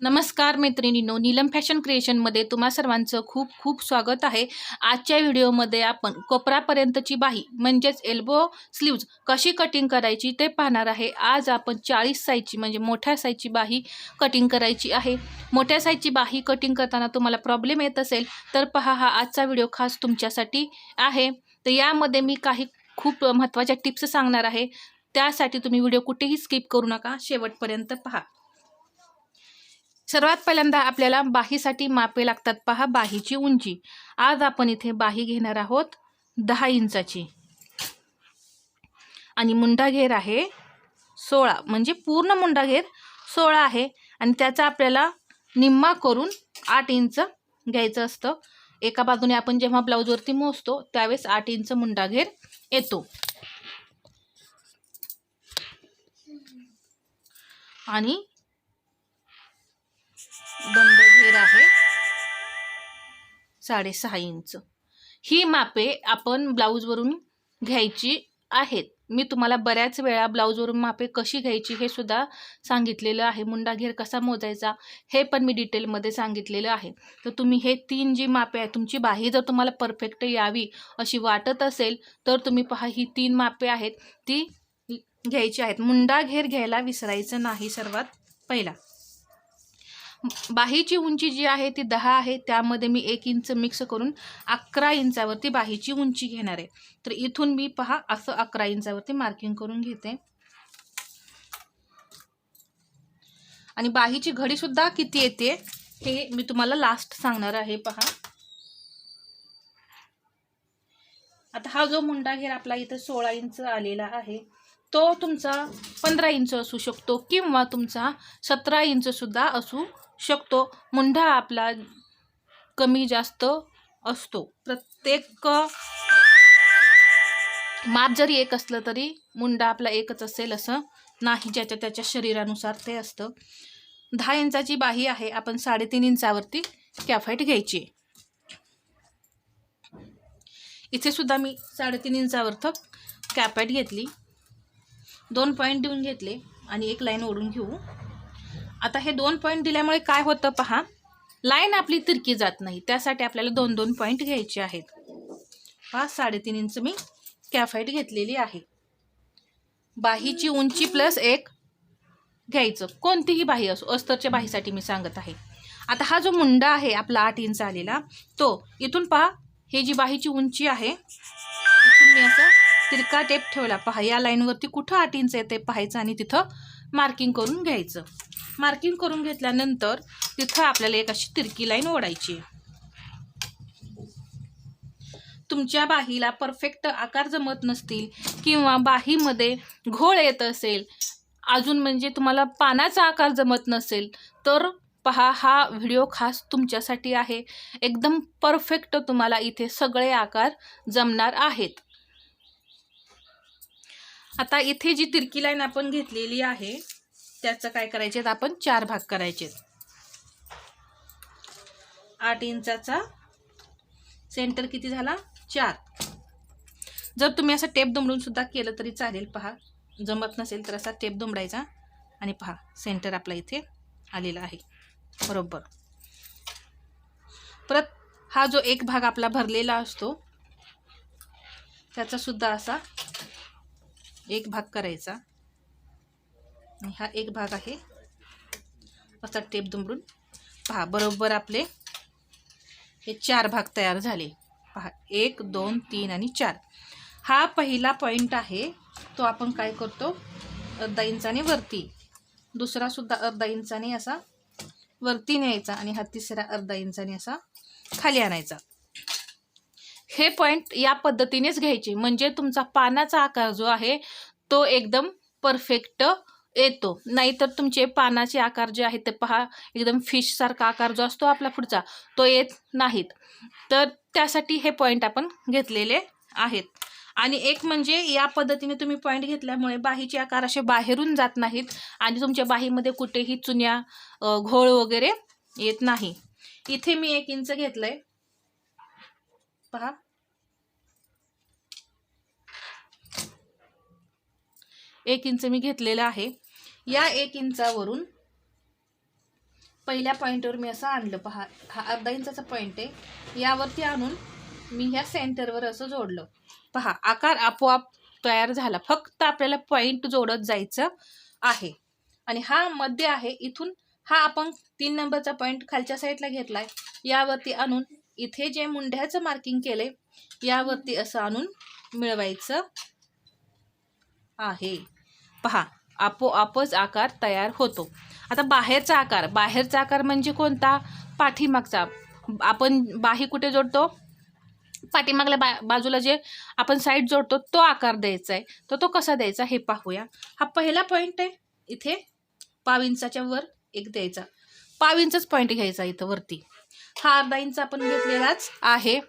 नमस्कार मैत्रिणींनो नीलम फॅशन क्रिएशनमध्ये तुम्हा सर्वांचं खूप खूप स्वागत आहे. आजच्या व्हिडिओमध्ये आपण कोपरापर्यंतची बाही म्हणजेच एल्बो स्लीव्ज कशी कटिंग करायची ते पाहणार आहे. आज आपण चाळीस साईजची म्हणजे मोठ्या साईजची बाही कटिंग करायची आहे. मोठ्या साईजची बाही कटिंग करताना तुम्हाला प्रॉब्लेम येत असेल तर पहा हा आजचा व्हिडिओ खास तुमच्यासाठी आहे. तर यामध्ये मी काही खूप महत्त्वाच्या टिप्स सांगणार आहे. त्यासाठी तुम्ही व्हिडिओ कुठेही स्किप करू नका. शेवटपर्यंत पहा. सर्वात पहिल्यांदा आपल्याला बाहीसाठी मापे लागतात पहा बाहीची उंची. आज आपण इथे बाही घेणार आहोत दहा इंचाची. आणि मुंडा घेर आहे सोळा. म्हणजे पूर्ण मुंडा घेर सोळा आहे. आणि त्याचा आपल्याला निम्मा करून आठ इंच घ्यायचं असतं. एका बाजूने आपण जेव्हा ब्लाऊजवरती मोजतो त्यावेळेस आठ इंच मुंडा घेर येतो. आणि दंड घेर आहे. साडेसहा इंच. ही मापे आपण ब्लाऊजवरून घ्यायची आहेत. मी तुम्हाला बऱ्याच वेळा ब्लाऊजवरून मापे कशी घ्यायची हे सुद्धा सांगितलेलं आहे. मुंडा घेर कसा मोजायचा हे पण मी डिटेलमध्ये सांगितलेलं आहे. तर तुम्ही हे तीन जी मापे आहेत तुमची बाही जर तुम्हाला परफेक्ट यावी अशी वाटत असेल तर तुम्ही पहा ही तीन मापे आहेत ती घ्यायची आहेत. मुंडा घेर घ्यायला विसरायचं नाही सर्वात पहिला. बाहीची उंची जी आहे ती दहा आहे. त्यामध्ये मी एक इंच मिक्स करून अकरा इंचावरती बाहीची उंची घेणार आहे. तर इथून मी पहा असं अकरा इंचावरती मार्किंग करून घेते. आणि बाहीची घडीसुद्धा किती येते हे मी तुम्हाला लास्ट सांगणार आहे पहा. आता हा जो मुंडा घेर आपला इथं सोळा इंच आलेला आहे तो तुमचा पंधरा इंच असू शकतो किंवा तुमचा सतरा इंचसुद्धा असू शकतो. मुंढा आपला कमी जास्त असतो. प्रत्येक माप जरी एक असलं तरी मुंडा आपला एकच असेल असं नाही. ज्याच्या त्याच्या शरीरानुसार ते असतं. दहा इंचाची बाही आहे. आपण साडेतीन इंचावरती कॅफाईट घ्यायची. इथे सुद्धा मी साडेतीन इंचावरथ कॅपॅट घेतली. दोन पॉईंट देऊन घेतले. आणि एक लाईन ओढून घेऊ. आता हे दोन पॉईंट दिल्यामुळे काय होतं पहा? लाईन आपली तिरकी जात नाही. त्यासाठी आपल्याला दोन दोन पॉईंट घ्यायचे आहेत. पहा साडेतीन इंच मी कॅफाईट घेतलेली आहे. बाहीची उंची प्लस एक घ्यायचं. कोणतीही बाही असो अस्तरच्या बाहीसाठी मी सांगत आहे. आता हा जो मुंडा आहे आपला आठ इंच आलेला तो इथून पहा हे जी बाहीची उंची आहे इथून मी असं तिरका टेप ठेवला. पहा या लाईनवरती कुठं आठ इंच येते पाहायचं आणि तिथं मार्किंग करून घ्यायचं. मार्किंग करून घेतल्यानंतर तिथं आपल्याला एक अशी तिरकी लाईन ओढायची तुमच्या बाहीला परफेक्ट आकार जमत नसतील किंवा बाहीमध्ये घोळ येत असेल अजून म्हणजे तुम्हाला पानाचा आकार जमत नसेल तर पहा हा व्हिडिओ खास तुमच्यासाठी आहे. एकदम परफेक्ट तुम्हाला इथे सगळे आकार जमणार आहेत. आता इथे जी तिरकी लाईन आपण घेतलेली आहे त्याचं काय करायचे आपण चार भाग करायचे आठ इंचाचा सेंटर किती झाला? चार. जर तुम्ही असं टेप दुमडून सुद्धा केलं तरी चालेल. पहा जमत नसेल तर असा टेप दुमडायचा आणि पहा सेंटर आपला इथे आलेला आहे. बरोबर. परत हा जो एक भाग आपला भरलेला असतो त्याचा सुद्धा असा एक भाग करायचा. आणि हा एक भाग आहे. असा टेप दुमरून पहा बरोबर आपले हे चार भाग तयार झाले. पहा एक दोन तीन आणि चार. हा पहिला पॉईंट आहे. तो आपण काय करतो? अर्धा इंचाने वरती. दुसरासुद्धा अर्धा इंचाने असा वरती न्यायचा आणि हा तिसरा अर्धा इंचाने असा खाली आणायचा. हे पॉईंट या पद्धतीनेच घ्यायचे. म्हणजे तुमचा पानाचा आकार जो आहे तो एकदम परफेक्ट येतो. नाहीतर तुमचे पानाचे आकार जे आहेत ते पहा. एकदम फिशसारखा आकार जो असतो आपला पुढचा तो येत नाहीत. तर त्यासाठी हे पॉईंट आपण घेतलेले आहेत. आणि एक म्हणजे या पद्धतीने तुम्ही पॉईंट घेतल्यामुळे बाहीचे आकार असे बाहेरून जात नाहीत आणि तुमच्या बाहीमध्ये कुठेही चुन्या घोळ वगैरे येत नाही. इथे मी एक इंच घेतलंय. पहा. एक इंच मी घेतलेलं आहे. या एक इंचावरून पहिल्या पॉईंटवर मी असं आणलं. पहा हा अर्धा इंचाचा पॉईंट आहे. यावरती आणून मी ह्या सेंटरवर असं जोडलं. पहा आकार आपोआप तयार झाला. फक्त आपल्याला पॉईंट जोडत जायचं आहे. आणि हा मध्य आहे. इथून हा आपण तीन नंबरचा पॉईंट खालच्या साईडला घेतलाय. यावरती आणून इथे जे मुंढ्याचं मार्किंग केले यावरती असं आणून मिळवायचं आहे. पहा आपोआपच आकार तयार होतो. आता बाहेरचा आकार बाहेरचा आकार म्हणजे कोणता? पाठीमागचा. आपण बाही कुठे जोडतो? पाठीमागल्या बा बाजूला जे आपण साईड जोडतो तो आकार द्यायचा आहे. तर तो कसा द्यायचा? हे पाहूया. हा पहिला पॉईंट आहे. इथे पाव इंचाच्या वर एक द्यायचा. पाव इंचच पॉईंट घ्यायचा इथं वरती. हा अर्धा इंच आपण घेतलेलाच आहे.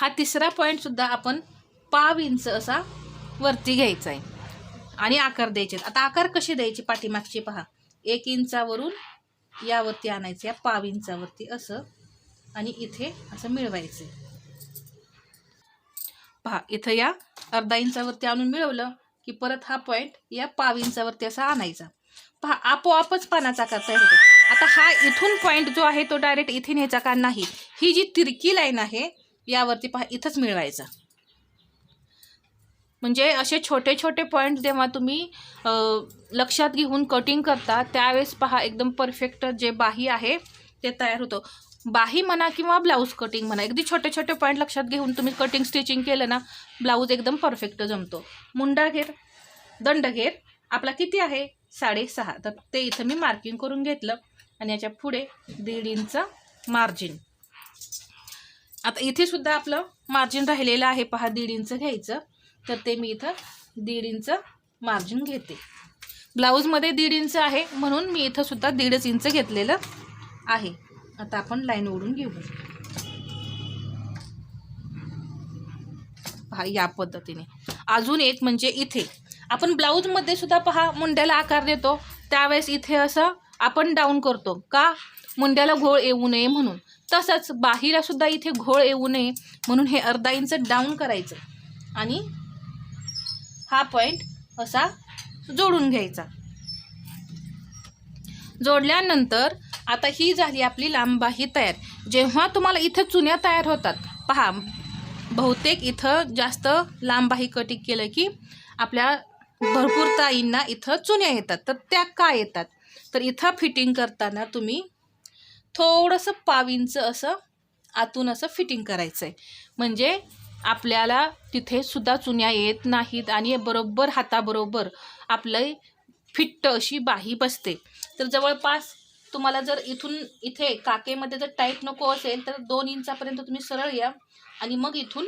हा तिसरा पॉईंटसुद्धा आपण पाव इंच असा वरती घ्यायचा आहे. आणि आकार द्यायचे आता आकार कसे द्यायचे पाठीमागचे पहा. एक इंचावरून यावरती आणायचे या पाव इंचावरती असं आणि इथे असं मिळवायचं. पहा इथं या अर्धा इंचावरती आणून मिळवलं की परत हा पॉईंट या पाव इंचावरती असा आणायचा. पहा आपोआपच पानाचा आकार तयार होतो. आता हा इथून पॉईंट जो आहे तो डायरेक्ट इथे न्यायचा का नाही? ही जी तिरकी लाईन आहे यावरती पहा इथंच मिळवायचा. म्हणजे असे छोटे छोटे पॉईंट जेव्हा तुम्ही लक्षात घेऊन कटिंग करता त्यावेळेस पहा एकदम परफेक्ट जे बाही आहे ते तयार होतं. बाही म्हणा किंवा ब्लाऊज कटिंग म्हणा अगदी छोटे छोटे पॉईंट लक्षात घेऊन तुम्ही कटिंग स्टिचिंग केलं ना ब्लाऊज एकदम परफेक्ट जमतो. मुंडा घेर दंड घेर आपला किती आहे? साडेसहा. तर ते इथं मी मार्किंग करून घेतलं आणि याच्यापुढे दीड इंच मार्जिन आता इथे सुद्धा आपलं मार्जिन राहिलेलं आहे. पहा दीड इंच घ्यायचं. तर ते मी इथं दीड इंच मार्जिन घेते. ब्लाऊजमध्ये दीड इंच आहे म्हणून मी इथं सुद्धा दीडच इंच घेतलेलं आहे. आता आपण लाईन ओढून घेऊ पहा या पद्धतीने. अजून एक म्हणजे इथे. आपण ब्लाऊजमध्ये सुद्धा पहा मुंड्याला आकार देतो. त्यावेळेस इथे असं आपण डाऊन करतो. का? मुंड्याला घोळ येऊ नये म्हणून. तसंच बाहीला सुद्धा इथे घोळ येऊ नये म्हणून हे अर्धा इंच डाऊन करायचं. आणि हा पॉईंट असा जोडून घ्यायचा. जोडल्यानंतर आता ही झाली आपली लांबबाही तयार. जेव्हा तुम्हाला इथं चुन्या तयार होतात पहा बहुतेक इथं जास्त लांबबाही कटिंग केलं की आपल्या भरपूर ताईंना इथं चुन्या येतात. तर त्या का येतात? तर इथं फिटिंग करताना तुम्ही थोडंसं पाविंचं असं आतून असं फिटिंग करायचं आहे म्हणजे आपल्याला तिथे सुद्धा चुन्या येत नाहीत आणि बरोबर हाताबरोबर आपलं फिट्ट अशी बाही बसते. तर जवळपास तुम्हाला जर इथून इथे काकेमध्ये जर टाईट नको असेल तर दोन इंचापर्यंत तुम्ही सरळ या आणि मग इथून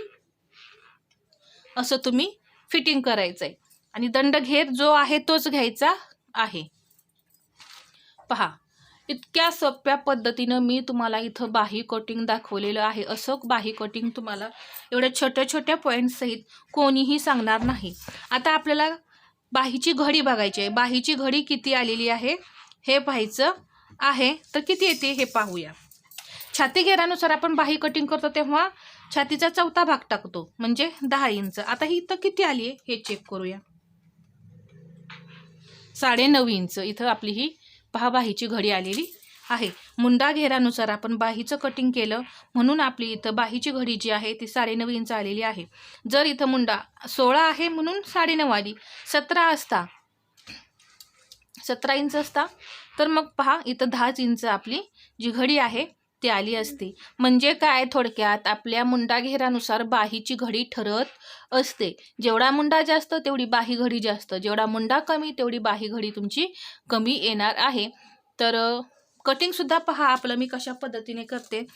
असं तुम्ही फिटिंग करायचं आहे आणि दंड घेर जो आहे तोच घ्यायचा आहे. पहा इतक्या सोप्या पद्धतीनं मी तुम्हाला इथं बाही कटिंग दाखवलेलं आहे. असं बाही कटिंग तुम्हाला एवढ्या छोट्या छोट्या पॉईंटसहित कोणीही सांगणार नाही. आता आपल्याला बाहीची घडी बघायची आहे. बाहीची घडी किती आलेली आहे? हे पाहायचं आहे. तर किती येते हे पाहूया. छाती घेरानुसार आपण बाही कटिंग करतो तेव्हा छातीचा चौथा भाग टाकतो. म्हणजे दहा इंच. आता ही इथं किती आली आहे? हे चेक करूया. साडे नऊ इंच. इथं आपली ही पहा बाहीची घडी आलेली आहे. मुंडा घेरानुसार आपण बाहीचं कटिंग केलं म्हणून आपली इथं बाहीची घडी जी आहे ती साडेनऊ इंच आलेली आहे. जर इथं मुंडा सोळा आहे म्हणून साडेनऊ आली. सतरा असता. सतरा इंच असता. तर मग पहा इथं दहाच इंच आपली जी घडी आहे ती आली असती. म्हणजे काय थोडक्यात? आपल्या मुंडा घेरानुसार बाहीची घडी ठरत असते. जेवढा मुंडा जास्त तेवढी बाही घडी जास्त. जेवढा मुंडा कमी तेवढी बाही घडी तुमची कमी येणार आहे. तर कटिंगसुद्धा पहा आपलं मी कशा पद्धतीने करते.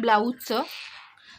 ब्लाऊजचं.